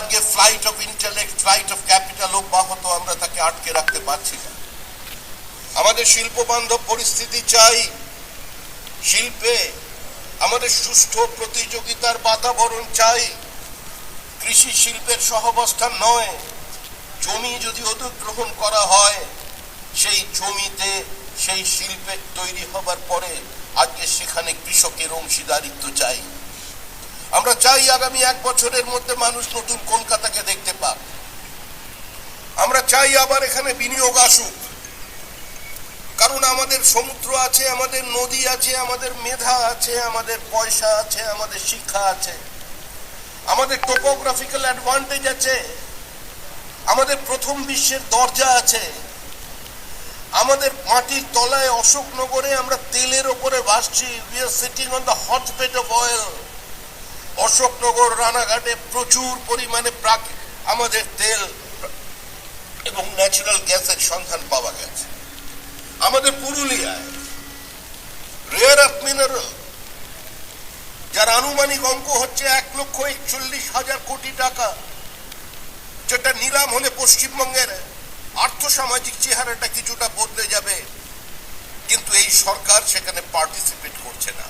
আজকে flight of intellect flight of capital অব্যাহত আমরা তাকে আটকে রাখতে পারছি না। আমাদের শিল্প বান্ধব পরিস্থিতি চাই। শিল্পে আমাদের সুষ্ঠু প্রতিযোগিতার বাতাবরণ চাই। কৃষি শিল্পের সহাবস্থান নয়। জমি যদি অধিগ্রহণ করা হয়, সেই জমিতে সেই শিল্পের তৈরি হবার পরে আজকে সেখানে কৃষকের অংশীদারিত্ব চাই। আমরা চাই আগামী এক বছরের মধ্যে মানুষ নতুন কলকাতাকে দেখতে পাক। আমরা চাই আবার এখানে বিনিয়োগ আসুক। কারণ আমাদের সমুদ্র আছে, আমাদের নদী আছে, আমাদের মেধা আছে, আমাদের পয়সা আছে, আমাদের শিক্ষা আছে। আমাদের টোপোগ্রাফিক্যাল অ্যাডভান্টেজ আছে। আমাদের প্রথম বিশ্বের দরজা আছে। আমাদের মাটির তলায় অশোকনগরে আমরা তেলের ওপরে ভাসছি। We are sitting on the hot bed of oil Ashoknagar রানাঘাটে প্রচুর পরিমাণে প্রাক আমাদের তেল এবং ন্যাচারাল গ্যাসের সন্ধান পাওয়া গেছে। আমাদের পুরুলিয়ায় রেয়ার আর্থ মিনারেল যার আনুমানিক অঙ্ক হচ্ছে এক লক্ষ একচল্লিশ হাজার কোটি টাকা, যেটা নিলাম হলে পশ্চিমবঙ্গের আর্থসামাজিক চেহারাটা কিছুটা বদলে যাবে, কিন্তু এই সরকার সেখানে পার্টিসিপেট করছে না।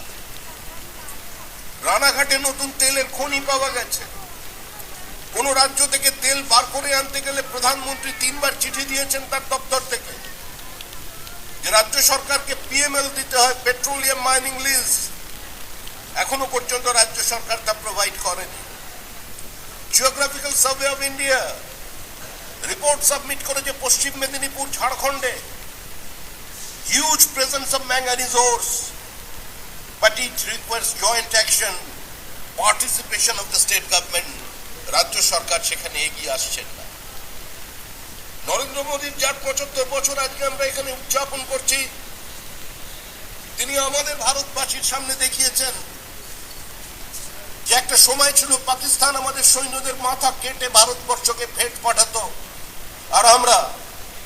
রানাঘাটে নতুন তেলের খনি পাওয়া গেছে। কোন রাজ্য থেকে তেল বার করে আনতে গেলে প্রধানমন্ত্রী তিনবার চিঠি দিয়েছেন তার দপ্তর থেকে। যে রাজ্য সরকারকে পিএমএল দিতে হয় পেট্রোলিয়াম মাইনিং লিজ এখনও পর্যন্ত রাজ্য সরকার তা প্রোভাইড করেনি। Geographical survey of India report submit করেছে পশ্চিম মেদিনীপুর, ঝাড়খণ্ডে। Huge presence of manganese ores but it requires joint action, participation of the state government. রাজ্য সরকার সেখানে এগিয়ে আসছেন না নরেন্দ্র মোদীর যার পঁচাত্তর বছর আজকে আমরা এখানে উদযাপন করছি তিনি আমাদের ভারতবাসীর সামনে দেখিয়েছেন যে একটা সময় ছিল পাকিস্তান আমাদের সৈন্যদের মাথা কেটে ভারতবর্ষকে ফেট পাঠাতো আর আমরা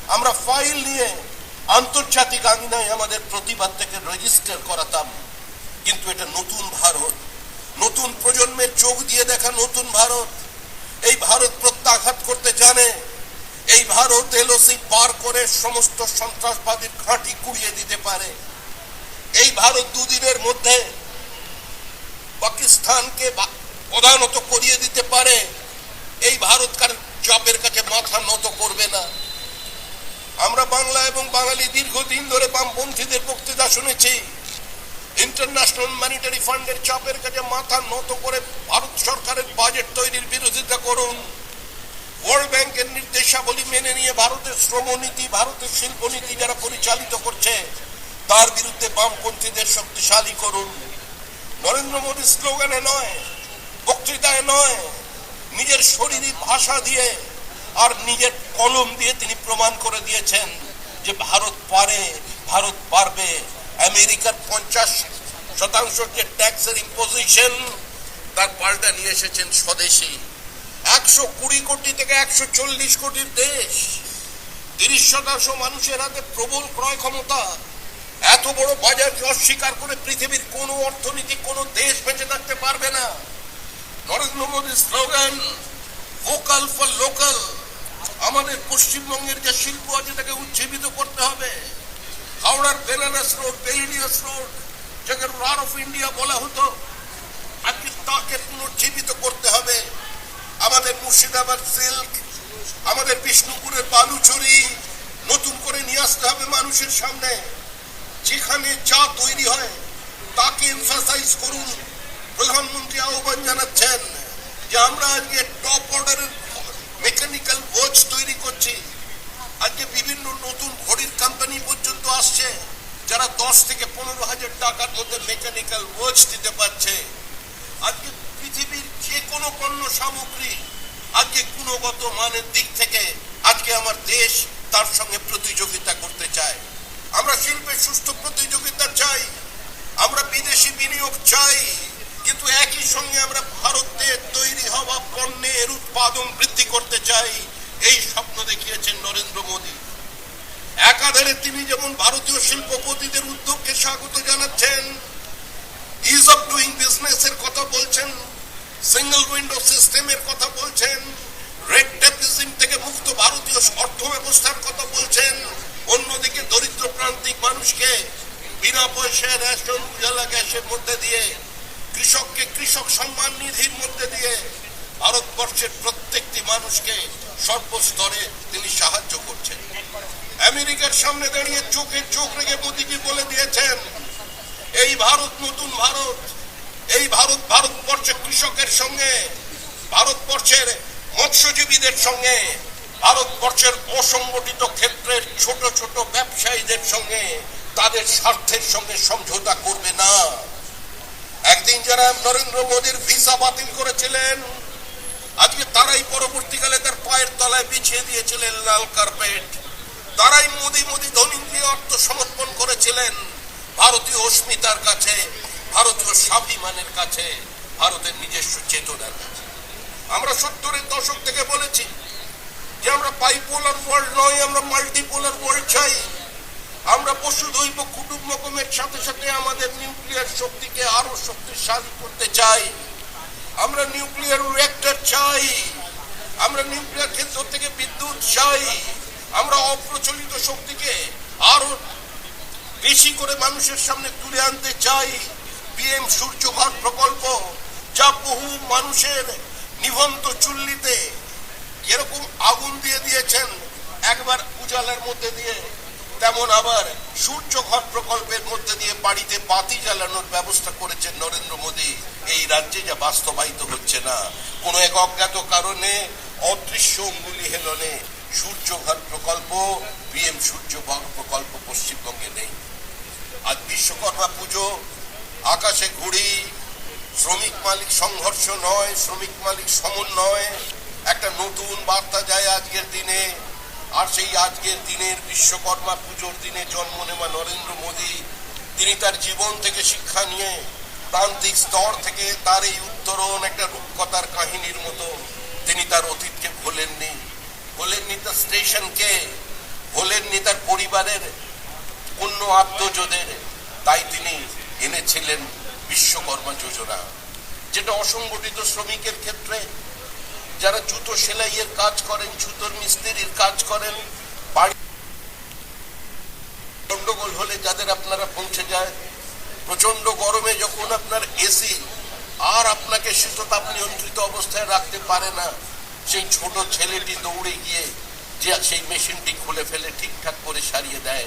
আমরা ফাইল নিয়ে আন্তর্জাতিক আঙিনায় আমাদের প্রতিবাদ থেকে রেজিস্টার করাতাম কিন্তু এটা নতুন ভারত। নতুন প্রজন্মের চোখ দিয়ে দেখা নতুন ভারত। এই ভারত প্রত্যাঘাত করতে জানে। এই ভারত এলওসি পার করে সমস্ত সন্ত্রাসবাদীর ঘাঁটি কুড়িয়ে দিতে পারে। এই ভারত দুদিনের মধ্যে পাকিস্তানকে প্রধানত করিয়ে দিতে পারে। এই ভারত কার চাপের কাছে মাথা নত করবে না। আমরা বাংলা এবং বাঙালি দীর্ঘদিন ধরে বামপন্থীদের বক্তৃতা শুনেছি। ইন্টারন্যাশনাল মনিটারি ফান্ডের চাপের কাছে মাথা নত করে ভারত সরকারের বাজেট তৈরির বিরোধিতা করুন। ওয়ার্ল্ড ব্যাংকের নির্দেশাবলী মেনে নিয়ে ভারতের শ্রমনীতি, ভারতের শিল্পনীতি যারা পরিচালিত করছে, তার বিরুদ্ধে বামপন্থীদের শক্তিশালী করুন। নরেন্দ্র মোদী স্লোগানে নয়, বক্তৃতায় নয়, নিজের শরীরী ভাষা দিয়ে আর নিজের কলম দিয়ে তিনি প্রমাণ করে দিয়েছেন যে ভারত পারে, ভারত পারবে। আমেরিকার পঞ্চাশ শতাংশ যে ট্যাক্সের ইম্পোজিশন তার পাল্টা নিয়ে এসেছেন স্বদেশী। একশো কুড়ি কোটি থেকে একশো চল্লিশ কোটির দেশ। তিরিশ শতাংশ মানুষের হাতে প্রবল ক্রয় ক্ষমতা। এত বড় বাজারকে অস্বীকার করে পৃথিবীর কোন অর্থনীতি, কোন দেশ বেঁচে থাকতে পারবে না। নরেন্দ্র মোদীর স্লোগান ভোকাল ফর লোকাল আমাদের পশ্চিমবঙ্গের যে শিল্প আছে, তাকে উজ্জীবিত করতে হবে। হাওড়ার বেনারস রোড বেলিনিয়াস রোড যাকে রার অফ ইন্ডিয়া বলা হতো আজকে তাকে পুনর্জীবিত করতে হবে। আমাদের মুর্শিদাবাদ সিল্ক আমাদের বিষ্ণুপুরের বালুচুরি, নতুন করে নিয়ে আসতে হবে মানুষের সামনে। যেখানে যা তৈরি হয়, তাকে এমফাসাইজ করুন। প্রধানমন্ত্রী আহ্বান জানাচ্ছেন যে আমরা আজকে টপ অর্ডারের মেকানিক্যাল ওয়াচ তৈরি করছি। আজকে বিভিন্ন নতুন ঘড়ির কোম্পানি পর্যন্ত আসছে। যারা দশ থেকে পনেরো হাজার টাকার মধ্যে মেকানিক্যাল ওয়াচ দিতে পারছে, আজকে পৃথিবীর যে কোনো পণ্য সামগ্রী আজকে গুণগত মানের দিক থেকে আজকে আমার দেশ তার সঙ্গে প্রতিযোগিতা করতে চায়। আমরা শিল্পের সুস্থ প্রতিযোগিতা চাই, আমরা বিদেশি বিনিয়োগ চাই, কিন্তু একই সঙ্গে আমরা ভারতে তৈরি হওয়া পণ্যের উৎপাদন বৃদ্ধি করতে চাই, এই স্বপ্ন দেখিয়েছেন নরেন্দ্র মোদী। একাধারে তিনি যেমন ভারতীয় শিল্পপতিদের উদ্যোগকে স্বাগত জানাচ্ছেন ইজ অফ ডুইং বিজনেস এর কথা বলছেন সিঙ্গেল উইন্ডো সিস্টেমের কথা বলছেন রেড টেপিজম থেকে মুক্ত ভারতীয় অর্থ ব্যবস্থার কথা বলছেন, অন্যদিকে দরিদ্র প্রান্তিক মানুষকে বিনা পয়সায় রেশন, উজালা, গ্যাসের মধ্যে দিয়ে, কৃষককে কৃষক সম্মান নিধির মধ্যে দিয়ে ভারতবর্ষের প্রত্যেকটি মানুষকে সর্বস্তরে তিনি সাহায্য করছেন। আমেরিকার সামনে দাঁড়িয়ে চোখে চোখ রেখে মোদীজি বলে দিয়েছেন, এই ভারত, নতুন ভারত, এই ভারত ভারতবর্ষের কৃষকের সঙ্গে, ভারতবর্ষের মৎস্যজীবীদের সঙ্গে, ভারতবর্ষের অসংগঠিত ক্ষেত্রের ছোট ছোট ব্যবসায়ীদের সঙ্গে, তাদের স্বার্থের সঙ্গে সমঝোতা করবে না। একদিন যারা নরেন্দ্র মোদীর ভিসা বাতিল করেছিলেন, আজকে তারাই পরবর্তীকালে তার পায়ের তলায় বিছিয়ে দিয়েছিলেন লাল কার্পেট। তারাই মোদি মোদি ধনীন্দ্রিয় অর্থ সমর্পণ করেছিলেন। ভারতীয় অস্মিতার কাছে, ভারতীয় স্বাভিমানের কাছে, ভারতের নিজস্ব চেতনার কাছে। আমরা সত্তরের দশক থেকে বলেছি যে আমরা বাইপোলার ওয়ার্ল্ড নয়, আমরা মাল্টিপোলার ওয়ার্ল্ড চাই। আমরা পশু বসুধৈব কুটুম্বকমের সাথে সাথে আমাদের নিউক্লিয়ার শক্তিকে আরও শক্তিশালী করতে চাই। আমরা নিউক্লিয়ার রিয়েক্টর চাই। আমরা নিউক্লিয়ার ক্ষেত্র থেকে বিদ্যুৎ চাই। আমরা অপ্রচলিত শক্তিকে আরও বেশি করে মানুষের সামনে তুলে আনতে চাই। পিএম সূর্যঘর প্রকল্প, যা বহু মানুষের নিভন্ত চুল্লিতে এরকম আগুন দিয়ে দিয়েছেন, একবার উজালের মধ্যে দিয়ে, তেমন আবার সূর্যঘর প্রকল্পের মধ্যে দিয়ে বাড়িতে বাতি জ্বালানোর ব্যবস্থা করেছেন নরেন্দ্র মোদী। এই রাজ্যে যা বাস্তবায়িত হচ্ছে না। কোনো এক অজ্ঞাত কারণে অদৃশ্য অঙ্গুলি হেলনে সূর্যঘর প্রকল্প পিএম সূর্যঘর প্রকল্প পশ্চিমবঙ্গে নেই। আজ বিশ্বকর্মা পুজো, আকাশে ঘুড়ি, শ্রমিক মালিক সংঘর্ষ নয়, শ্রমিক মালিক সমন্বয় একটা নতুন বার্তা যায় আজকের দিনে, আর সেই আজকের দিনের বিশ্বকর্মা পুজোর দিনে জন্ম নেওয়া নরেন্দ্র মোদী, তিনি তার জীবন থেকে শিক্ষা নিয়ে প্রান্তিক স্তর থেকে তার এই উত্তরণ, একটা রূপকথার কাহিনীর মতো তিনি তার অতীতকে ভোলেননি। ভোলেননি তার স্টেশনকে ভোলেননি তার পরিবারের অন্য আত্মজোদের, তাই তিনি এনেছিলেন বিশ্বকর্মা যোজনা, যেটা অসংগঠিত শ্রমিকের ক্ষেত্রে। যারা জুতো সেলাইয়ের কাজ করেন, জুতোর মিস্ত্রির কাজ করেন, বাড়ি গন্ডগোল হলে যাদের আপনারা পৌঁছে যায়। প্রচণ্ড গরমে যখন আপনার এসি আর আপনাকে শীততাপ নিয়ন্ত্রিত অবস্থায় রাখতে পারে না। সেই ছোট ছেলেটি দৌড়ে গিয়ে যে সেই মেশিনটি খুলে ফেলে, ঠিকঠাক করে সারিয়ে দেয়,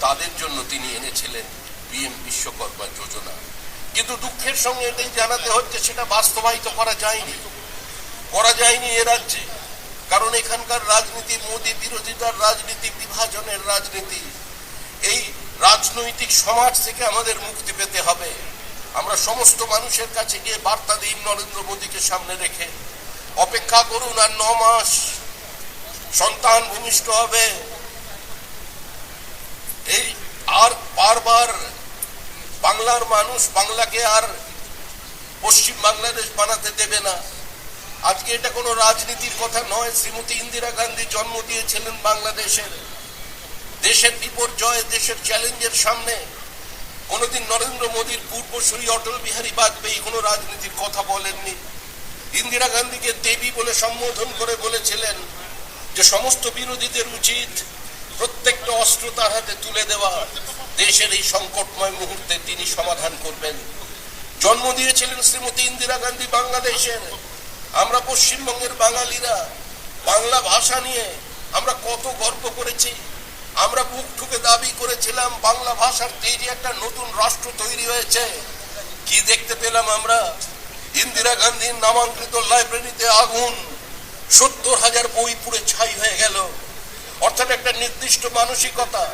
তাদের জন্য তিনি এনেছিলেন পিএম বিশ্বকর্মা যোজনা। কিন্তু দুঃখের সঙ্গে এটাই জানাতে হচ্ছে, সেটা বাস্তবায়িত করা যায়নি। করা যায়নি এ রাজ্যে। কারণ এখানকার রাজনীতি মোদী বিরোধিতার রাজনীতি বিভাজনের রাজনীতি। এই রাজনৈতিক সমাজ থেকে আমাদের মুক্তি পেতে হবে। আমরা সমস্ত মানুষের কাছে গিয়ে বার্তা দিই নরেন্দ্র মোদীকে সামনে রেখে। অপেক্ষা করুন আর ন মাস সন্তান ভূমিষ্ঠ হবে। এই আর বারবার বাংলার মানুষ বাংলাকে আর পশ্চিম বাংলাদেশ বানাতে দেবে না। আজকে এটা কোনো রাজনীতির কথা নয়। শ্রীমতী ইন্দিরা গান্ধী জন্ম দিয়েছিলেন বাংলাদেশের। দেশের বিপর্যয়, দেশের চ্যালেঞ্জের সামনে। কোনোদিন নরেন্দ্র মোদীর পূর্বসূরি অটল বিহারী বাজপেয়ী কোনো রাজনীতির কথা বলেননি। ইন্দিরা গান্ধীকে দেবী বলে সম্বোধন করে বলেছিলেন যে সমস্ত বিরোধীদের উচিত প্রত্যেকটা অস্ত্র তার হাতে তুলে দেওয়া। দেশের এই সংকটময় মুহূর্তে তিনি সমাধান করবেন। জন্ম দিয়েছিলেন শ্রীমতী ইন্দিরা গান্ধী বাংলাদেশের আমরা পশ্চিমবঙ্গের বাঙালিরা, বাংলা ভাষা নিয়ে আমরা কত গর্ব করেছি। আমরা বুক ঠুকে দাবি করেছিলাম, বাংলা ভাষার তেজে একটা নতুন রাষ্ট্র তৈরি হয়েছে। কি দেখতে পেলাম আমরা? ইন্দিরা গান্ধীর নামাঙ্কিত লাইব্রেরিতে আগুন। সত্তর হাজার বই পুড়ে ছাই হয়ে গেল। অর্থাৎ একটা নির্দিষ্ট মানসিকতা।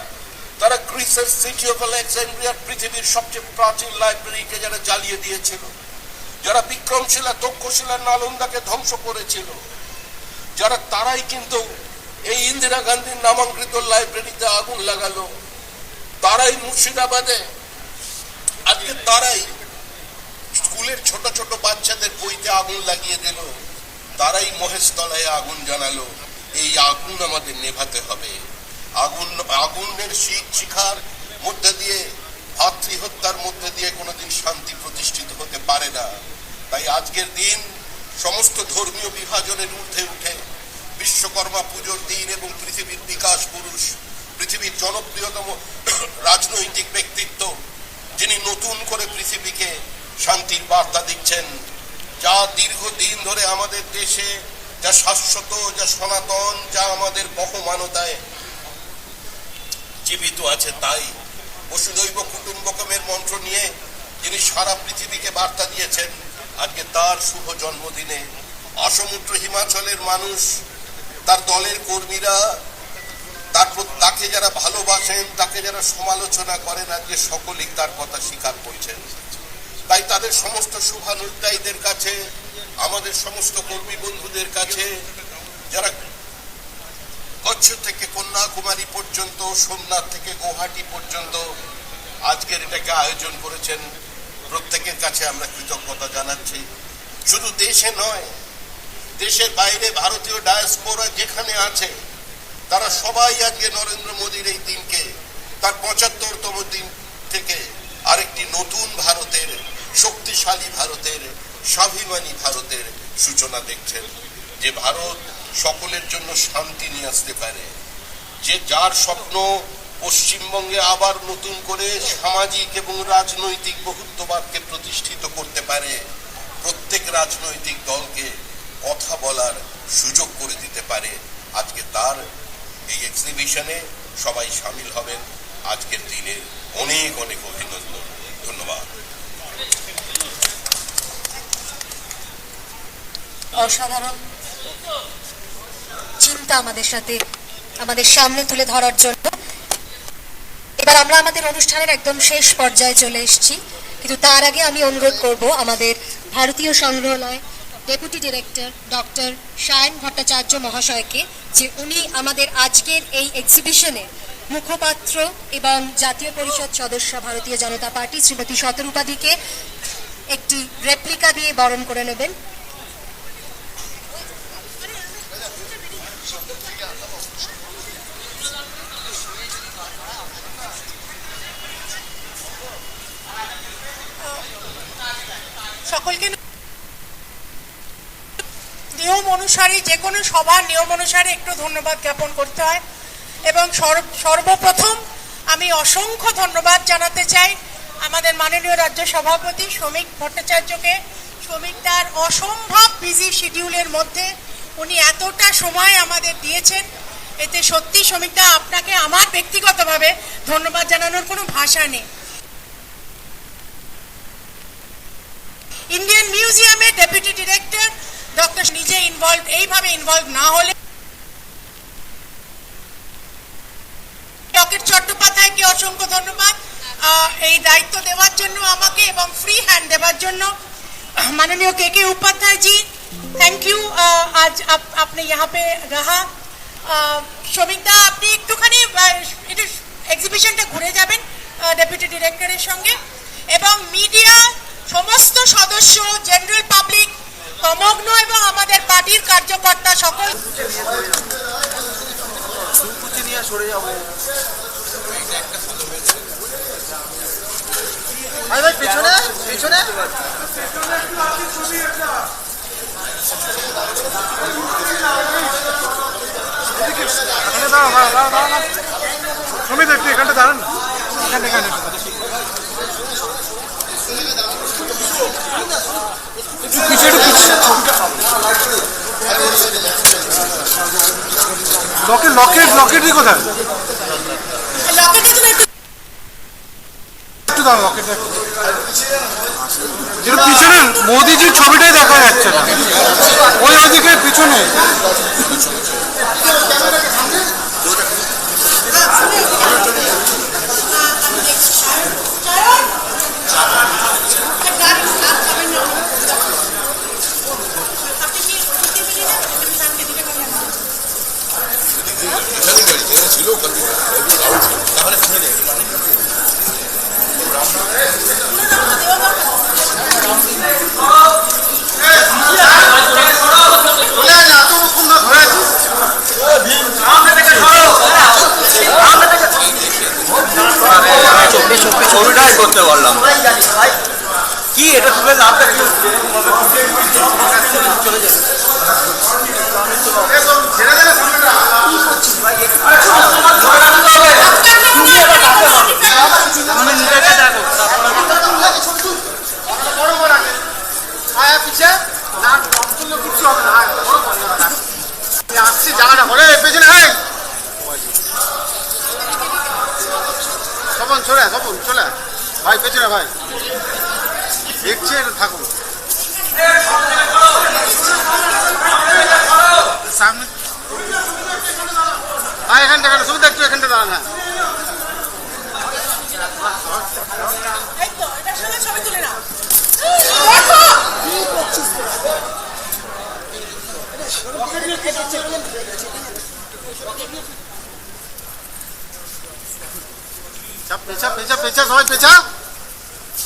তারা গ্রিসের সিটি অফ আলেকজান্ড্রিয়ার পৃথিবীর সবচেয়ে প্রাচীন লাইব্রেরিকে যারা জ্বালিয়ে দিয়েছিল, যারা বিক্রমশিলা তক্ষশিলা নালন্দাকে ধ্বংস করেছিল, যারা তারাই কিন্তু এই ইন্দিরা গান্ধীর নামাঙ্কিত লাইব্রেরিতে আগুন লাগালো। তারাই মুর্শিদাবাদে। আজকে তারাই স্কুলের ছোট ছোট বাচ্চাদের বইতে আগুন লাগিয়ে দিল। তারাই মহেশতলায় আগুন জানালো এই আগুন আমাদের নেভাতে হবে। আগুন, আগুনের শিখ শিখার মধ্যে দিয়ে ভাতৃ হত্যার মধ্যে দিয়ে কোনোদিন শান্তি প্রতিষ্ঠিত হতে পারে না। তাই আজকের দিন সমস্ত ধর্মীয় বিভাজনের ঊর্ধ্বে উঠে বিশ্বকর্মা পুজোর দিন এবং পৃথিবীর বিকাশ পুরুষ, পৃথিবীর জনপ্রিয়তম রাজনৈতিক ব্যক্তিত্ব, যিনি নতুন করে পৃথিবীকে শান্তির বার্তা দিচ্ছেন। যা দীর্ঘদিন ধরে আমাদের দেশে, যা শাশ্বত, যা সনাতন, যা আমাদের বহমানতায় জীবিত আছে তাই বসুদৈব কুটুম্বকমের মন্ত্র নিয়ে যিনি সারা পৃথিবীকে বার্তা দিয়েছেন, আজকে তার শুভ জন্মদিনে অসমুদ্র হিমাচলের মানুষ, তার দলের কর্মীরা তারপর তাকে যারা ভালোবাসেন, তাকে যারা সমালোচনা করেন, আজকে সকলেই তার কথা স্বীকার করছেন। তাই তাদের সমস্ত শুভানুধ্যায়ীদের কাছে, আমাদের সমস্ত কর্মী বন্ধুদের কাছে, যারা কচ্ছ থেকে কন্যাকুমারী পর্যন্ত, সোমনাথ থেকে গৌহাটি পর্যন্ত আজকের এটাকে আয়োজন করেছেন, প্রত্যেকের কাছে আমরা কৃতজ্ঞতা জানাচ্ছি। শুধু দেশে নয়, দেশের বাইরে ভারতীয় ডায়াসপোরা যেখানে আছে, তারা সবাই আজকে নরেন্দ্র মোদীর এই দিনকে, তার পঁচাত্তরতম দিন থেকে আরেকটি নতুন ভারতের, শক্তিশালী ভারতের, স্বাভিমানী ভারতের সূচনা দেখছেন যে ভারত সকলের জন্য শান্তি নিয়ে আসতে পারে। যে যার স্বপ্ন পশ্চিমবঙ্গে আবার নতুন করে সামাজিক এবং রাজনৈতিক বহুত্ববাদকে প্রতিষ্ঠিত করতে পারে, প্রত্যেক রাজনৈতিক দলকে কথা বলার সুযোগ করে দিতে পারে। আজকে তার এই এক্সিবিশনে সবাই সামিল হবেন আজকের দিনে। অনেক অনেক অভিনন্দন ধন্যবাদ। অসাধারণ। চিন্তা আমাদের সাথে, আমাদের সামনে তুলে ধরার জন্য। এবার আমরা আমাদের অনুষ্ঠানের একদম শেষ পর্যায়ে চলে এসেছি। কিন্তু তার আগে আমি অনুরোধ করব আমাদের ভারতীয় সংগ্রহালয় deputy director doctor Sayan Bhattacharya মহাশয়কে যে উনি আমাদের আজকের এই এক্সিবিশনে মুখপাত্র এবং জাতীয় পরিষদ সদস্য ভারতীয় জনতা পার্টি শ্রীমতী শতরূপাধিকে একটি রেপ্লিকা দিয়ে বরণ করে নেবেন। সকলকে নিয়ম অনুসারে, যে কোনো সবার নিয়ম অনুসারে একটু ধন্যবাদ জ্ঞাপন করতে হয়। এবং সর্ব- সর্বপ্রথম আমি অসংখ্য ধন্যবাদ জানাতে চাই আমাদের মাননীয় রাজ্য সভাপতি শ্রমিক ভট্টাচার্যকে। শ্রমিক তার অসম্ভব বিজি শিডিউলের মধ্যে উনি এতটা সময় আমাদের দিয়েছেন। এতে সত্যি শ্রমিকদা আপনাকে আমার ব্যক্তিগতভাবে ধন্যবাদ জানানোর কোনো ভাষা নেই। ইন্ডিয়ান মিউজিয়ামের ডেপুটি ডিরেক্টর ডক্টর নিজে ইনভলভ এইভাবে ইনভলভ না হলে লকেট চট্টোপাধ্যায়কে অসংখ্য ধন্যবাদ আহ, এই দায়িত্ব দেওয়ার জন্য আমাকে এবং ফ্রি হ্যান্ড দেওয়ার জন্য माननीय के के उपाध्याय जी थैंक यू आज आप आपने यहाँ पे रहा শ্রমিকদা আপনি একটুখানি আহ, একটু এক্সিবিশনটা ঘুরে যাবেন ডেপুটি ডিরেক্টরের সঙ্গে এবং মিডিয়া সমস্ত সদস্য জেনারেল পাবলিক সমগ্ন এবং আমাদের পার্টির কার্যকর্তা সকল কুচি নিয়ে সরে যাবো ভাই ভাই পেছনে পেছনে। সমিত একটু এখানটা দাঁড়ান। এখানে এখানে লকেট লকেট লকেটই কোথায়? লকেটে পিছনে মোদিজির ছবিটাই দেখা যাচ্ছে না। ওই ওইদিকে পিছনে চলে আয় না এতক্ষণ ধরে ধরে আছিস টাকাটা করে পেছনে হ্যাঁ স্বপন চলে আয়, স্বপন চলে আয়। ভাই পেছনে ভাই। দেখছি একটু থাকুন সামনে হ্যাঁ এখানটা এখানটা সুবিধা একটু এখানটা? দাঁড়ান হ্যাঁ।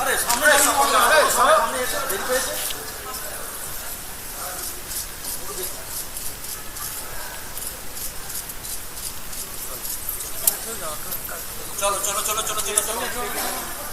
আরে সামনে সামনে এসে দেরি পেয়েছে চলো চলো চলো চলো চলো চলো।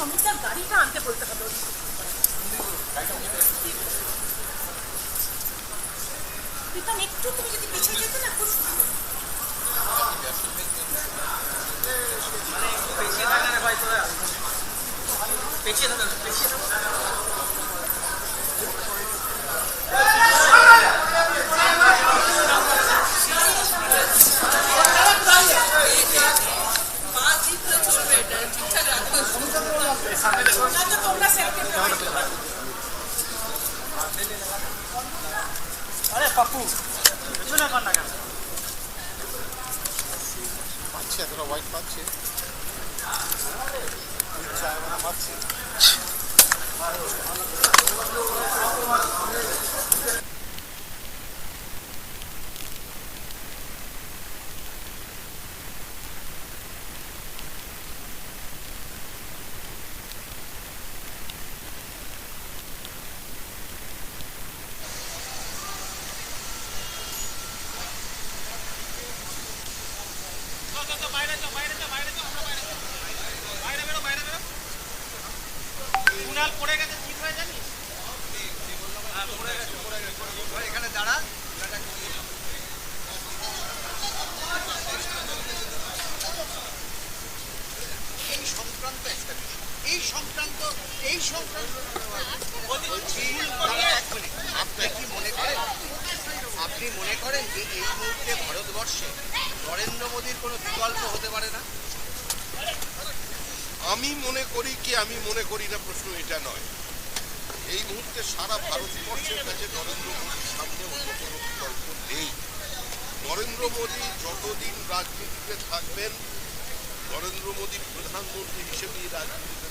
সমিতার গাড়িটা আনতে বলতে হবে। প্রীতম একটু তুমি যদি পিছিয়ে যেতে না খুব সুন্দর। যাতে না কেন পাচ্ছি এতটা হোয়াইট পাচ্ছি এই সংক্রান্ত একটা বিষয়। এই সংক্রান্ত এই সংক্রান্ত বলছি আপনি কি মনে করেন, আপনি মনে করেন যে এই মুহূর্তে ভারতবর্ষে নরেন্দ্র মোদীর কোনো বিকল্প হতে পারে না? আমি মনে করি কি, আমি মনে করি না প্রশ্ন এটা নয়। এই মুহূর্তে সারা ভারতবর্ষের কাছে নরেন্দ্র মোদীর সামনে অন্য কোনো বিকল্প নেই। নরেন্দ্র মোদী যতদিন রাজনীতিতে থাকবেন, নরেন্দ্র মোদী প্রধানমন্ত্রী হিসেবেই রাজনীতিতে